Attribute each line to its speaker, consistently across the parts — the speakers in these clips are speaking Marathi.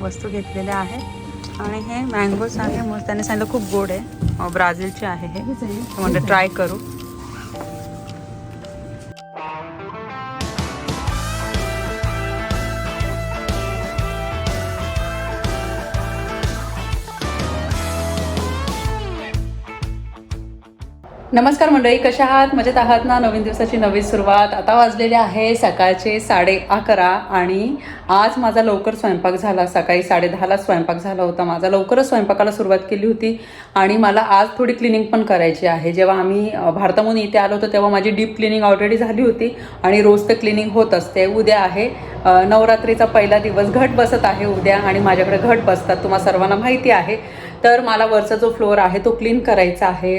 Speaker 1: वस्तू घेतलेल्या आहेत. आणि हे मँगोज आहे. मग त्याने सांगितलं खूप गोड आहे. ब्राझीलचे आहे हे. म्हणजे ट्राय करू. नमस्कार मंडळी कशा आहात? मजेत आहात ना? नवीन दिवसाची नवी सुरुवात. आता वाजलेले आहे सकाळचे साडे अकरा आणि आज माझा लवकर स्वयंपाक झाला. सकाळी साडे दहाला स्वयंपाक झाला होता. माझा लवकरच स्वयंपाकाला सुरुवात केली होती आणि मला आज थोडी क्लिनिंग पण करायची आहे. जेव्हा आम्ही भारतामधून इथे आलो होतो तेव्हा माझी डीप क्लिनिंग ऑलरेडी झाली होती आणि रोज तर क्लिनिंग होत असते. उद्या आहे नवरात्रीचा पहिला दिवस. घट बसत आहे उद्या आणि माझ्याकडे घट बसतात. तुम्हाला सर्वांना माहिती आहे. तर मला वरचा जो फ्लोअर आहे तो क्लीन करायचा आहे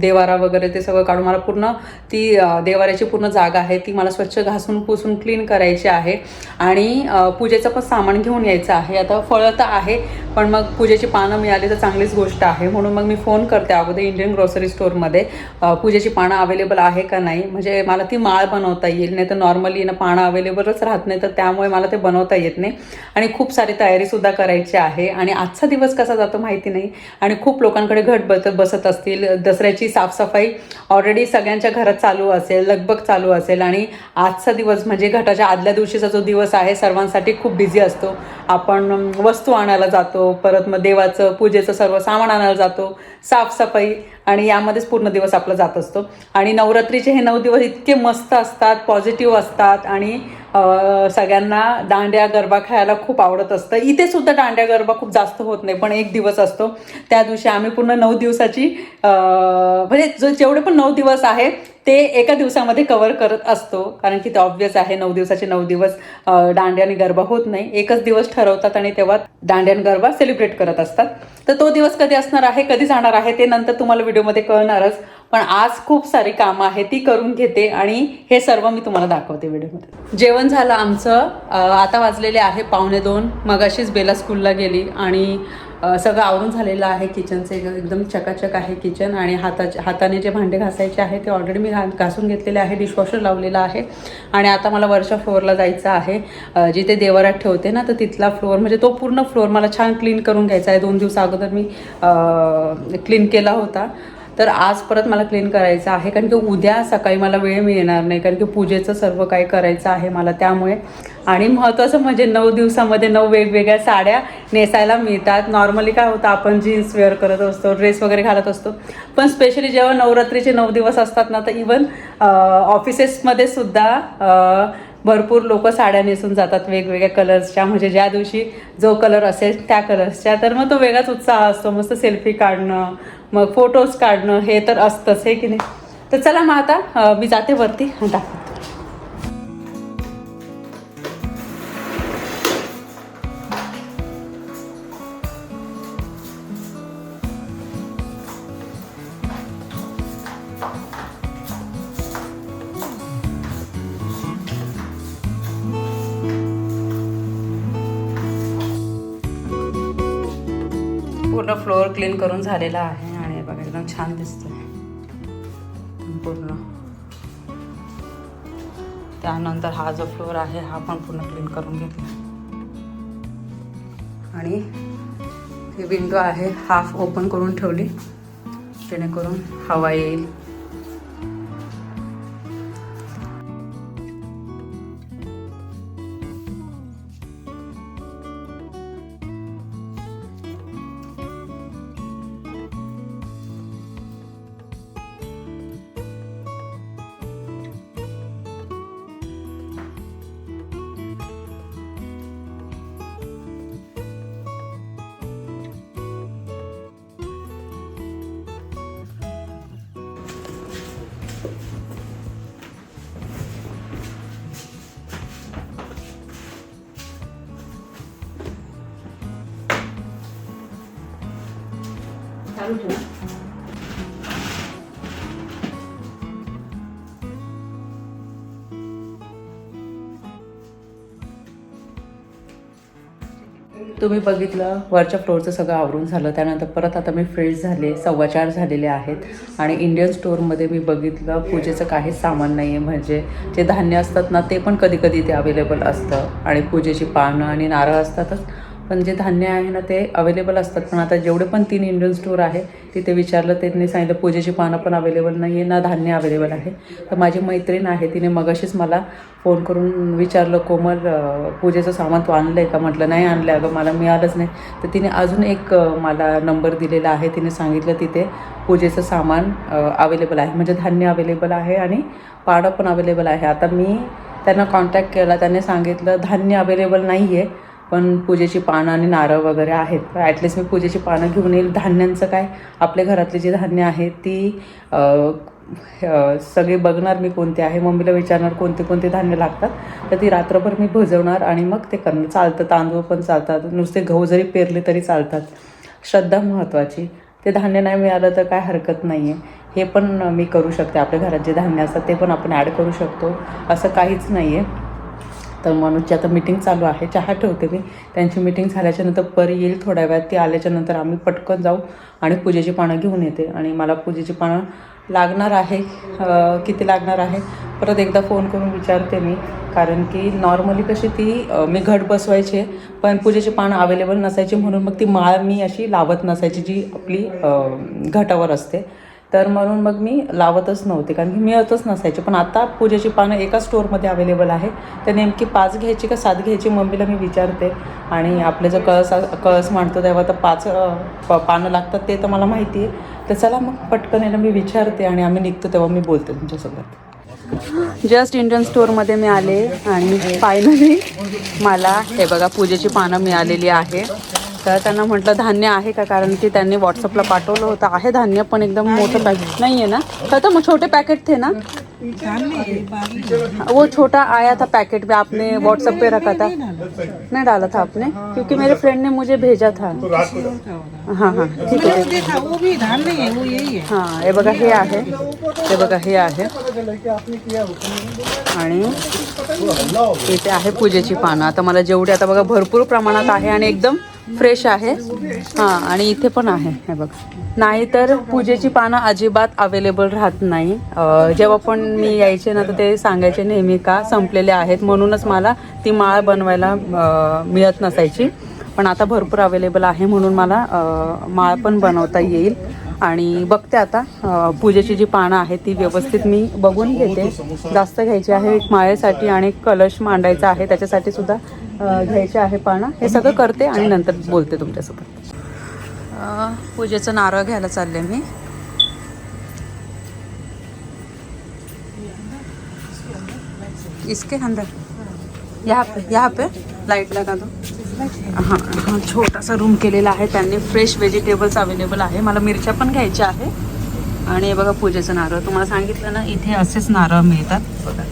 Speaker 1: देवारा वगैरे ते सगळं काढून मला पूर्ण ती देवाऱ्याची पूर्ण जागा आहे ती मला स्वच्छ घासून पुसून क्लीन करायची आहे. आणि पूजेचं पण सामान घेऊन यायचं आहे. आता फळं तर आहे पण मग पूजेची पानं मिळाली तर चांगलीच गोष्ट आहे. म्हणून मग मी फोन करते अगोदर इंडियन ग्रोसरी स्टोअरमध्ये पूजेची पानं अवेलेबल आहे का नाही. म्हणजे मला ती माळ बनवता येईल नाही तर नॉर्मली ना पानं अवेलेबलच राहत नाही तर त्यामुळे मला ते बनवता येत नाही. आणि खूप सारी तयारीसुद्धा करायची आहे. आणि आजचा दिवस कसा जातो माहिती नाही. आणि खूप लोकांकडे घट बस बसत असतील. दसऱ्याची साफसफाई ऑलरेडी सगळ्यांच्या घरात चालू असेल लगबग चालू असेल. आणि आजचा दिवस म्हणजे घटाच्या आदल्या दिवशीचा जो दिवस आहे सर्वांसाठी खूप बिझी असतो. आपण वस्तू आणायला जातो. परत मग देवाचं पूजेचं सर्व सामान आणायला जातो. साफसफाई आणि यामध्येच पूर्ण दिवस आपला जात असतो. आणि नवरात्रीचे हे नऊ दिवस इतके मस्त असतात पॉझिटिव्ह असतात. आणि सगळ्यांना दांड्या गरबा खेळायला खूप आवडत असतं. इथे सुद्धा दांड्या गरबा खूप जास्त होत नाही पण एक दिवस असतो. त्या दिवशी आम्ही पूर्ण नऊ दिवसाची म्हणजे जो जेवढे पण नऊ दिवस आहे ते एका दिवसामध्ये कवर करत असतो. कारण की ते ऑब्वियस आहे नऊ दिवसाचे नऊ दिवस अ, दांड्या आणि गरबा होत नाही. एकच दिवस ठरवतात आणि तेव्हा दांड्यान आणि गरबा सेलिब्रेट करत असतात. तर तो दिवस कधी असणार आहे कधी जाणार आहे ते नंतर तुम्हाला व्हिडिओमध्ये कळणारच. पण आज खूप सारी कामं आहेत ती करून घेते आणि हे सर्व मी तुम्हाला दाखवते व्हिडिओमध्ये. जेवण झालं आमचं. आता वाजलेले आहे पावणे दोन. मगाशीच बेला स्कूलला गेली आणि सगळं आवरून झालेलं आहे किचनचं. एक- एकदम चकाचक आहे किचन आणि हाताच्या हाताने जे भांडे घासायचे आहे ते ऑलरेडी मी घा घासून घेतलेले आहे. डिशवॉशर लावलेला आहे. आणि आता मला वरच्या फ्लोअरला जायचं आहे. जिथे देवरात ठेवते ना तर तिथला फ्लोअर म्हणजे तो पूर्ण फ्लोअर मला छान क्लीन करून घ्यायचा आहे. दोन दिवसा अगोदर मी क्लीन केला होता. तर आज परत मला क्लीन करायचं आहे कारण की उद्या सकाळी मला वेळ मिळणार नाही कारण की पूजेचं सर्व काही करायचं आहे मला त्यामुळे. आणि महत्त्वाचं म्हणजे नऊ दिवसामध्ये नऊ वेगवेगळ्या साड्या नेसायला मिळतात. नॉर्मली काय होतं आपण जीन्स वेअर करत असतो ड्रेस वगैरे घालत असतो. पण स्पेशली जेव्हा नवरात्रीचे नऊ दिवस असतात ना तर इवन ऑफिसेसमध्ये सुद्धा भरपूर लोक साड्या नेसून जातात वेगवेगळ्या कलर्सच्या म्हणजे ज्या दिवशी जो कलर असेल त्या कलर्सच्या तर मग तो वेगळाच उत्साह असतो. मस्त सेल्फी काढणं मग फोटोज काढणं हे तर असतंच हे की नाही? तर चला मग आता मी जाते वरती दाखवते. Thank you. पूर्ण फ्लोअर क्लीन करून झालेला आहे आणि बघा एकदम छान दिसतंय. पूर्ण. त्यानंतर हा जो फ्लोअर आहे हा पण पूर्ण क्लीन करून घेतला. आणि ही विंडो आहे हाफ ओपन करून ठेवली जेणेकरून हवा येईल. चालू ठेवा. तुम्ही बघितलं वरच्या फ्लोअरचं सगळं आवरून झालं. त्यानंतर परत आता मी फ्रेश झाले सव्वा चार झालेले आहेत. आणि इंडियन स्टोअरमध्ये मी बघितलं पूजेचं काहीच सामान नाही आहे म्हणजे जे धान्य असतात ना ते पण कधी कधी ते अवेलेबल असतं. आणि पूजेची पानं आणि नारळ असतातच. पण जे धान्य आहे ना ते अवेलेबल असतात. पण आता जेवढे पण तीन इंडियन स्टोअर आहे तिथे विचारलं त्यांनी सांगितलं पूजेची पानं पण अवेलेबल नाही आहे ना धान्य अवेलेबल आहे. तर माझी मैत्रीण आहे तिने मगाशीच मला फोन करून विचारलं कोमल पूजेचं सामान तू आणलं आहे का? म्हटलं नाही आणलं अगं मला मिळालंच नाही. तर तिने अजून एक मला नंबर दिलेला आहे. तिने सांगितलं तिथे पूजेचं सामान अवेलेबल आहे. म्हणजे धान्य अवेलेबल आहे आणि पाडं पण अवेलेबल आहे. आता मी त्यांना कॉन्टॅक्ट केला त्यांनी सांगितलं धान्य अवेलेबल नाही आहे पण पूजेची पानं आणि नारळ वगैरे आहेत. ॲटलिस्ट मी पूजेची पानं घेऊन येईल. धान्यांचं काय? आपल्या घरातली जी धान्य आहेत ती सगळे सगळी बघणार मी कोणते आहे. मम्मीला विचारणार कोणते कोणते धान्य लागतात. तर ती रात्रभर मी भजवणार आणि मग ते करणं चालतं तांदूळ पण चालतात. नुसते गहू जरी पेरले तरी चालतात. श्रद्धा महत्त्वाची ते धान्य नाही मिळालं तर काय हरकत नाही आहे हे पण मी करू शकते. आपल्या घरात जे धान्य असतात ते पण आपण ॲड करू शकतो. असं काहीच नाही आहे तर मनोजची आता मीटिंग चालू आहे. चहा ठेवते मी. त्यांची मीटिंग झाल्याच्यानंतर परी येईल थोड्या वेळात. ती आल्याच्यानंतर आम्ही पटकन जाऊ आणि पूजेची पानं घेऊन येते. आणि मला पूजेची पानं लागणार आहे. किती लागणार आहे? परत एकदा फोन करून विचारते मी. कारण की नॉर्मली कशी ती मी घट बसवायचे पण पूजेची पानं अवेलेबल नसायची म्हणून मग ती माळ मी अशी लावत नसायची जी आपली घटावर असते. तर म्हणून मग मी लावतच नव्हते कारण की मिळतच नसायचे. पण आता पूजेची पानं एका स्टोअरमध्ये अवेलेबल आहे तर नेमकी पाच घ्यायची का सात घ्यायची मम्मीला मी विचारते. आणि आपले जर कळस कळस मांडतो तेव्हा तर पाच प- पानं लागतात ते तर मला माहिती आहे. तर चला मग पटकन याला मी विचारते आणि आम्ही निघतो तेव्हा मी बोलते तुमच्यासोबत. जस्ट इंडियन स्टोअरमध्ये मी आले आणि फायनली मला हे बघा पूजेची पानं मिळालेली आहे. तर त्यांना म्हटलं धान्य आहे का? कारण की त्यांनी व्हॉट्सअपला पाठवलं होतं. आहे धान्य पण एकदम मोठं पॅकेट नाही आहे ना? तर तो मग छोटे पैकेट थे ना? वो छोटा आया था पैकेट में आपने व्हाट्सएप पे रखा था। नहीं डाला था आपने? क्योंकि मेरे फ्रेंड ने मुझे भेजा था। हाँ हाँ। ठीक आहे
Speaker 2: वो भी धान नहीं है वो यही है।
Speaker 1: हां हे बघा हे आहे। हे बघा हे आहे। आणि इथे आहे पूजेची पानं. आता मला जेवढी आता बघा भरपूर प्रमाणात आहे आणि एकदम फ्रेश आहे. हां आणि इथे पण आहे हे बघ. नाहीतर पूजेची पानं अजिबात अवेलेबल राहत नाही. जेव्हा पण मी यायचे ना तर ते सांगायचे नेहमी का संपलेले आहेत. म्हणूनच मला ती माळ बनवायला मिळत नसायची. पण आता भरपूर अवेलेबल आहे म्हणून मला माळ पण बनवता येईल. आणि बघते आता पूजेची जी पानं आहेत ती व्यवस्थित मी बघून घेते. जास्त घ्यायची आहे एक माळेसाठी आणि एक कलश मांडायचा आहे त्याच्यासाठी सुद्धा घ्यायचे आहे पानं. हे सगळं करते आणि नंतर बोलते तुमच्यासोबत. पूजेचं नारळ घ्यायला चालले मी. इसके अंदर. यहाँ पे यहाँ पे. लाइट लगा दो. हां हां छोटासा रूम केलेला आहे. त्यांनी फ्रेश व्हेजिटेबल्स अवेलेबल आहे. मला मिरच्या पण घ्यायच्या आहे. आणि हे बघा पूजेचं नारळ. तुम्हाला सांगितलं ना इथे असेच नारळ मिळतात. बघा.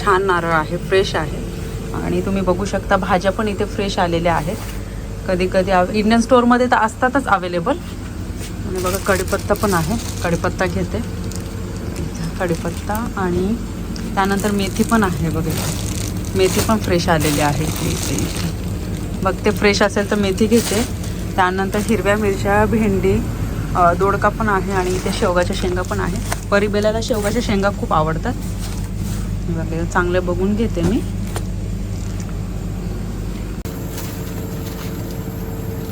Speaker 1: छान नारळ आहे फ्रेश आहे. आणि तुम्ही बघू शकता भाज्या पण इथे फ्रेश आलेल्या आहेत. कधी कधी इंडियन स्टोअरमध्ये तर असतातच अवेलेबल आणि बघा कढीपत्ता पण आहे. कढीपत्ता घेते. कढीपत्ता आणि त्यानंतर मेथी पण आहे बघा. मेथी पण फ्रेश आलेली आहे इथे इथे इथे. बघते फ्रेश असेल तर मेथी घेते. त्यानंतर हिरव्या मिरच्या भेंडी दोडका पण आहे आणि इथे शेवगाच्या शेंगा पण आहे. परिबेलाला शेवगाच्या शेंगा खूप आवडतात. बघा, चांगले बघून घेते मी.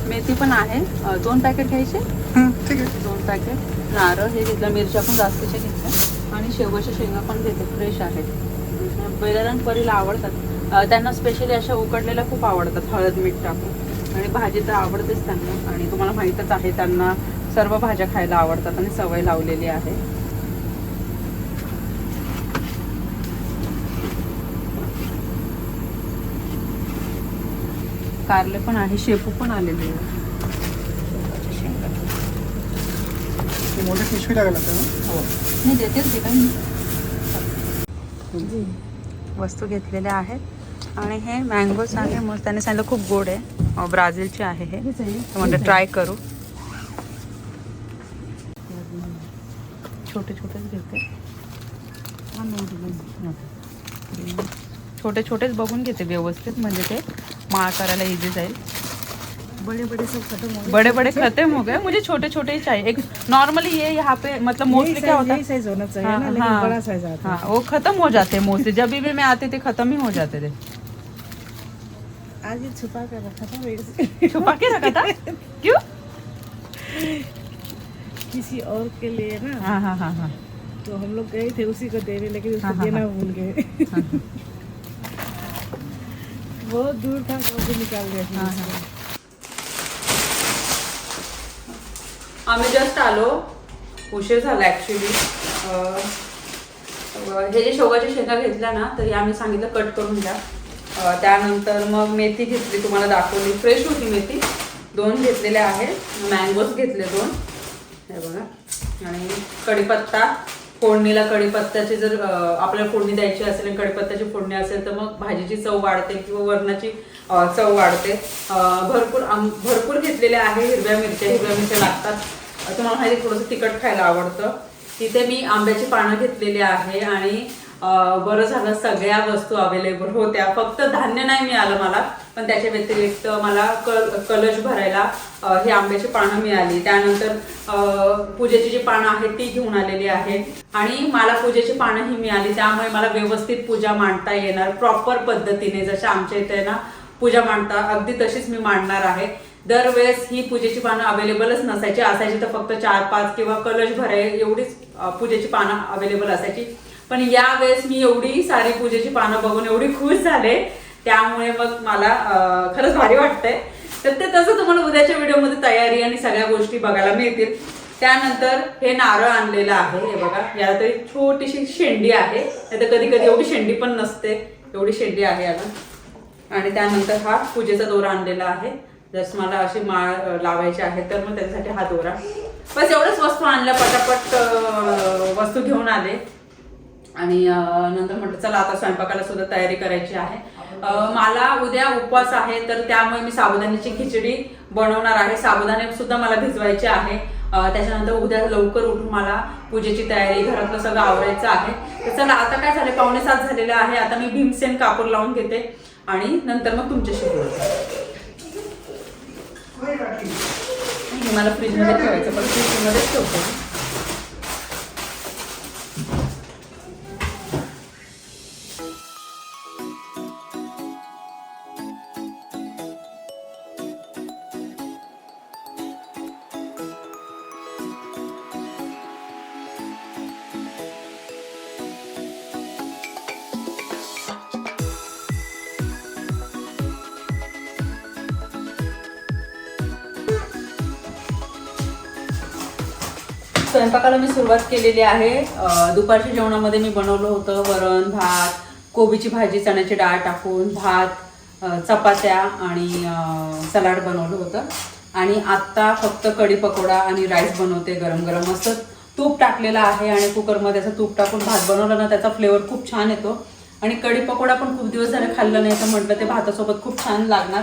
Speaker 1: मेथी पण आहे. दोन पॅकेट घ्यायचे?
Speaker 2: ठीक
Speaker 1: दोन पॅकेट नारळ हे घेतलं मिरच्या पण जास्तीच्या घेतल्या. आणि शेवगाच्या शेंगा पण घेते फ्रेश आहेत. बैलाला परीला आवडतात. त्यांना स्पेशली अशा उकडलेल्या खूप आवडतात हळद मीठ टाकून. आणि भाजी तर आवडतेच त्यांना. आणि तुम्हाला माहीतच आहे त्यांना सर्व भाज्या खायला आवडतात आणि सवय लावलेली आहे. कारले पण आहे शेपू पण आलेले आहे.
Speaker 2: मोठे पिशवी ना?
Speaker 1: नाही देतेच ते काही वस्तू घेतलेल्या आहेत. आणि हे मँगोज आहे मग त्याने सांगितलं खूप गोड आहे. ब्राझीलचे आहे हे. म्हटलं ट्राय करू. छोटे छोटेच घेते. छोटे छोटेच बघून घेते व्यवस्थित म्हणजे ते माळ करायला इझी जाईल.
Speaker 2: बड़े बड़े सब खत्म हो गए
Speaker 1: बड़े बड़े खत्म हो गए मुझे छोटे छोटे ही चाहिए एक नॉर्मली ये यहाँ पे मतलब मोस्टली क्या होता
Speaker 2: यही साइज होना चाहिए
Speaker 1: हाँ,
Speaker 2: ना लेकिन
Speaker 1: हाँ।
Speaker 2: बड़ा साइज आता
Speaker 1: हाँ वो खत्म हो जाते हैं मोस्टली जब भी मैं आती थी खत्म ही हो जाते थे.
Speaker 2: है ये छुपा कर रखा था मेरे
Speaker 1: छुपा के रखा था? क्यों?
Speaker 2: किसी और के लिए ना।
Speaker 1: हाँ हाँ हाँ हाँ।
Speaker 2: तो हम लोग गए थे उसी को देने लेकिन उसको
Speaker 1: हाँ, हाँ,
Speaker 2: देना भूल गए। बहुत दूर था तो निकाल फिर
Speaker 1: हाँ,
Speaker 2: उसको।
Speaker 1: आम्ही जस्ट आलो. उशीर झाला ॲक्च्युली हे जे शेवगाच्या शेंगा घेतल्या ना तरी आम्ही सांगितलं कट करून घ्या त्यानंतर मग मेथी घेतली तुम्हाला दाखवली. फ्रेश होती मेथी. दोन घेतलेल्या आहेत. मँगोज घेतले दोन. हे बघा. आणि कढीपत्ता. फोडणीला कढीपत्त्याची जर आपल्याला फोडणी द्यायची असेल आणि कढीपत्त्याची फोडणी असेल तर मग भाजीची चव वाढते किंवा वरणाची चव वाढते. भरपूर भरपूर घेतलेल्या आहे हिरव्या मिरच्या. हिरव्या मिरच्या लागतात. तुम्हाला माहिती थोडंसं तिखट खायला आवडतं. तिथे मी आंब्याची पानं घेतलेली आहे आणि बरं झालं सगळ्या वस्तू अवेलेबल होत्या. फक्त धान्य नाही मिळालं मला पण त्याच्या व्यतिरिक्त मला कल कलश भरायला हे ही आंब्याची पानं मिळाली. त्यानंतर पूजेची जी पानं आहेत ती घेऊन आलेली आहे आणि मला पूजेची पानं ही मिळाली. त्यामुळे मला व्यवस्थित पूजा मांडता येणार प्रॉपर पद्धतीने. जशा आमच्या इथे ना पूजा मांडता अगदी तशीच मी मांडणार आहे. दरवेळेस ही पूजेची पानं अवेलेबलच नसायची. असायची तर फक्त चार पाच किंवा कलश भराय एवढीच पूजेची पानं अवेलेबल असायची. पण यावेळेस मी एवढी सारी पूजेची पानं बघून एवढी खुश झाले. त्यामुळे मग मला खरंच भारी वाटतंय. तर ते तसं तुम्हाला उद्याच्या व्हिडिओमध्ये तयारी आणि सगळ्या गोष्टी बघायला मिळतील. त्यानंतर हे नारळ आणलेलं आहे हे बघा. याला तरी छोटीशी शेंडी आहे. नाही तर कधी कधी एवढी शेंडी पण नसते. एवढी शेंडी आहे याला. आणि त्यानंतर हा पूजेचा दोरा आणलेला आहे. जर मला अशी माळ लावायची आहे तर मग त्याच्यासाठी हा दोरा. बस एवढंच वस्तू आणल्या पटापट वस्तू घेऊन आले. आणि नंतर म्हटलं चला आता स्वयंपाकाला सुद्धा तयारी करायची आहे. मला उद्या उपवास आहे तर त्यामुळे मी साबुदाण्याची खिचडी बनवणार आहे. साबुदाणे सुद्धा मला भिजवायचे आहे. त्याच्यानंतर उद्या लवकर उठून मला पूजेची तयारी घरातलं सगळं आवरायचं आहे. तर चला आता काय झाले? पावणे सात झालेले आहे. आता मी भीमसेन कापूर लावून घेते आणि नंतर मग तुमच्याशी बोलते मला फ्रीजमध्ये ठेवायचं पण फ्रीजमध्येच ठेवतो. स्वयंपाकाला मी सुरुवात केलेली आहे. दुपारच्या जेवणामध्ये मी बनवलं होतं वरण भात कोबीची भाजी चण्याची डाळ टाकून भात चपात्या आणि सलाड बनवलं होतं. आणि आत्ता फक्त कढी पकोडा आणि राईस बनवते गरम गरम. मस्त तूप टाकलेलं आहे आणि कुकरमध्ये असं तूप टाकून भात बनवला ना त्याचा फ्लेवर खूप छान येतो. आणि कढी पकोडा पण खूप दिवस झाले खाल्लं नाही तर म्हटलं ते भातासोबत खूप छान लागणार.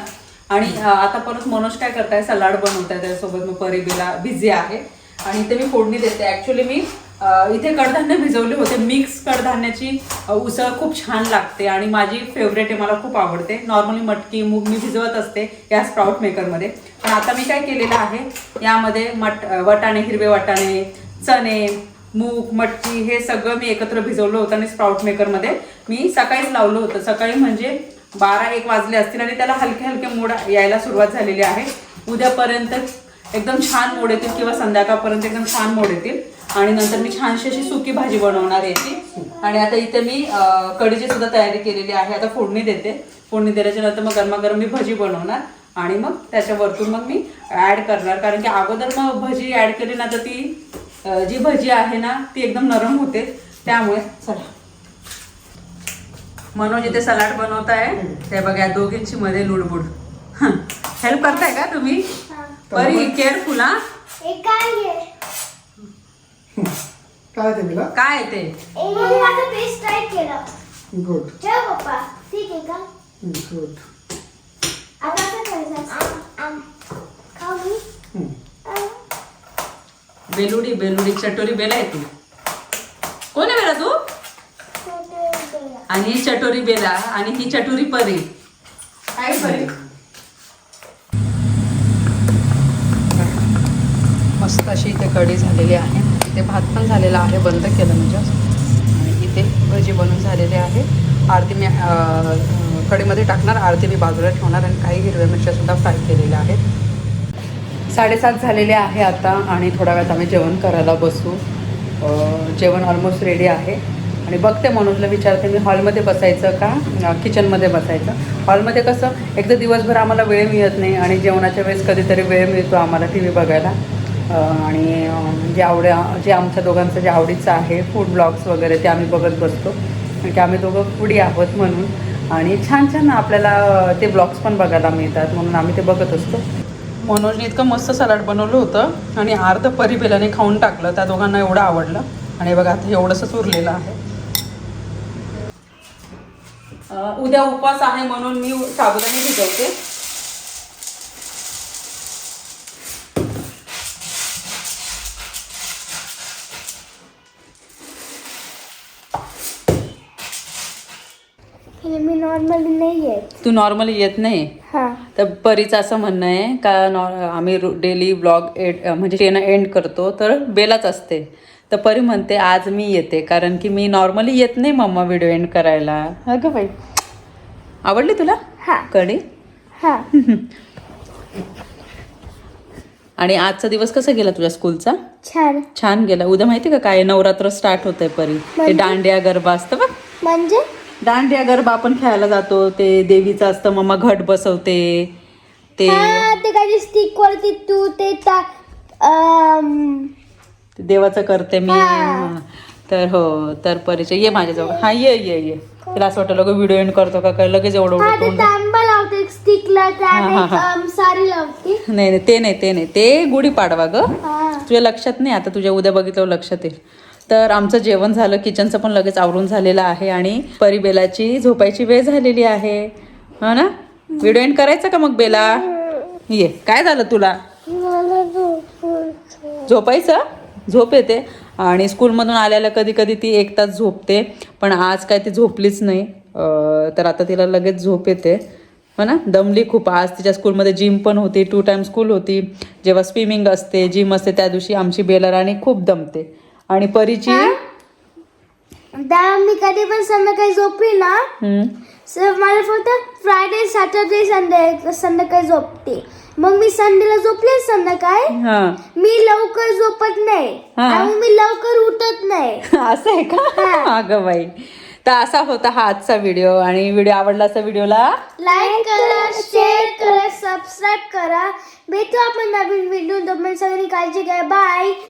Speaker 1: आणि आता परत मनोज काय करताय? सलाड बनवताय त्याच्यासोबत मग परिबीला बिझी आहे. आणि इथे मी फोडणी देते. ॲक्च्युली मी इथे कडधान्य भिजवले होते. मिक्स कडधान्याची उसळ खूप छान लागते आणि माझी फेवरेट आहे मला खूप आवडते. नॉर्मली मटकी मूग मी भिजवत असते या स्प्राऊट मेकरमध्ये पण आता मी काय केलेलं आहे यामध्ये मट वटाणे हिरवे वटाणे चणे मूग मटकी हे सगळं मी एकत्र भिजवलं होतं आणि स्प्राऊट मेकरमध्ये मी सकाळीच लावलं होतं. सकाळी म्हणजे बारा एक वाजले असतील आणि त्याला हलके हलके मोड यायला सुरुवात झालेली आहे. उद्यापर्यंत एकदम छान मोड येतील किंवा संध्याकाळपर्यंत एकदम छान मोड येतील. आणि नंतर मी छानशी अशी सुकी भाजी बनवणार याची आणि आता इथे मी कढीची सुद्धा तयारी केलेली आहे. आता फोडणी देते. फोडणी दिल्याच्या नंतर मग गरमागरम मी भजी बनवणार. आणि मग त्याच्यावरतून मग मी ॲड करणार. कारण की अगोदर मग भजी ॲड केली ना तर ती जी भजी आहे ना ती एकदम नरम होते. त्यामुळे चला. मनोज इथे सलाड बनवत आहे ते बघा दोघींची मध्ये लुडबुड. हेल्प करताय का तुम्ही? बरी केअरफुल हा.
Speaker 3: हे काय आहे?
Speaker 2: काय ते मिला
Speaker 1: काय आहे ते?
Speaker 3: ए, मी माझं पेस्ट ट्राय केलं.
Speaker 2: गुड
Speaker 3: ठेव पप्पा. ठीक आहे का?
Speaker 2: गुड
Speaker 3: आता काय करायचं? खाऊ मी? आ.
Speaker 1: बेलुडी बेलुडी चटोरी बेला आहे तू कोण आहे बेला तू? आणि ही चटोरी बेला आणि ही चटोरी परी आहे बरी मस्त अशी इथे कढी झालेली आहे. इथे भात पण झालेला आहे बंद केलं म्हणजे. आणि इथे भजी बनून झालेली आहे. आरती मी कढीमध्ये टाकणार आरती मी बाजूला ठेवणार आणि काही हिरव्या मिरच्यासुद्धा फ्राय केलेल्या आहेत. साडेसात झालेले आहे आता आणि थोड्या वेळात आम्ही जेवण करायला बसू. जेवण ऑलमोस्ट रेडी आहे. आणि बघते मनोजला विचारते मी हॉलमध्ये बसायचं का? किचनमध्ये बसायचं. हॉलमध्ये कसं एकदा दिवसभर आम्हाला वेळ मिळत नाही आणि जेवणाच्या वेळेस कधीतरी वेळ मिळतो आम्हाला टी व्ही बघायला. आणि जे आवड्या जे आमच्या दोघांचं जे आवडीचं आहे फूड ब्लॉग्स वगैरे ते आम्ही बघत बसतो. कारण की आम्ही दोघं फूडी आहोत म्हणून. आणि छान छान आपल्याला ते ब्लॉग्स पण बघायला मिळतात म्हणून आम्ही ते बघत असतो. मनोजने इतकं मस्त सलाड बनवलं होतं आणि अर्ध परिबेलाने खाऊन टाकलं. त्या दोघांना एवढं आवडलं. आणि बघा आता एवढंसंच उरलेलं आहे. उद्या उपवास आहे म्हणून मी साबुदाणे भिजवते.
Speaker 3: मी नॉर्मली नाही येत.
Speaker 1: तू नॉर्मली येत नाही?
Speaker 3: हा.
Speaker 1: तर परीचं असं म्हणणं आहे का नॉ आम्ही डेली ब्लॉग एड म्हणजे ट्रेन एंड करतो तर बेलाच असते. तर परी म्हणते आज मी येते कारण की मी नॉर्मली येत नाही मम्मा व्हिडिओ एंड करायला. अगं बाई. आवडली तुला?
Speaker 3: हा.
Speaker 1: कडी?
Speaker 3: हा.
Speaker 1: आणि आजचा दिवस कसा गेला तुझ्या स्कूलचा?
Speaker 3: छान.
Speaker 1: छान गेला. उद्या माहिती का काय? नवरात्र स्टार्ट होत आहे परी. ते
Speaker 3: म्हणजे?
Speaker 1: दांडिया गरबा असतं बघ.
Speaker 3: म्हणजे?
Speaker 1: दांडिया गरबा आपण खेळायला जातो ते देवीचं असतं मम्मा घट बसवते ते
Speaker 3: हा ते स्टिक वरती तू ते ता अम,
Speaker 1: ते देवाचं करते मी.
Speaker 3: हा.
Speaker 1: तर हो तर परिचय. ये माझ्याजवळ. हा ये ये ये. तिला असं वाटतं लोक व्हिडिओ एंड करतो का? काय लगेच एवढं
Speaker 3: हा
Speaker 1: एवढं
Speaker 3: ते
Speaker 1: तोंड
Speaker 3: तांबा लावते स्टिकला
Speaker 1: हा, हा, हा.
Speaker 3: सारी लावते.
Speaker 1: नाही नाही ते नाही ते नाही. ते गुढीपाडवा ग.
Speaker 3: हा.
Speaker 1: तुझ्या लक्षात नाही? आता तुझ्या उद्या बघितल्यावर लक्षात येईल. तर आमचं जेवण झालं किचनचं पण लगेच आवरून झालेलं आहे आणि परी बेलाची झोपायची वेळ झालेली आहे. हो ना? व्हिडिओ एंड करायचा का मग बेला? ये काय झालं तुला?
Speaker 3: झोपायचं.
Speaker 1: झोप येते. आणि स्कूलमधून आल्याला कधी कधी ती एक तास झोपते पण आज काय ती झोपलीच नाही. तर आता तिला लगेच झोप येते. हो ना? दमली खूप. आज तिच्या स्कूलमध्ये जिम पण होती टू टाइम स्कूल होती. जेव्हा स्विमिंग असते जिम असते त्या दिवशी आमची बेलराणी खूप दमते. आणि परीची?
Speaker 3: मी कधी पण संध्याकाळी झोपली ना. सर मला फक्त फ्रायडे सॅटर्डे संडे संध्याकाळी झोपते. मग मी संडेला झोपले संध्याकाळी?
Speaker 1: हा.
Speaker 3: मी लवकर झोपत नाही. आणि मी लवकर उठत नाही.
Speaker 1: असं आहे का? अगं बाई. तर असा होता हा आजचा व्हिडिओ आणि व्हिडिओ आवडला असा व्हिडिओला
Speaker 3: लाईक करा शेअर करा सबस्क्राईब करा. भेटू आपण नवीन व्हिडिओ तुम्ही सगळी काळजी घ्या. बाय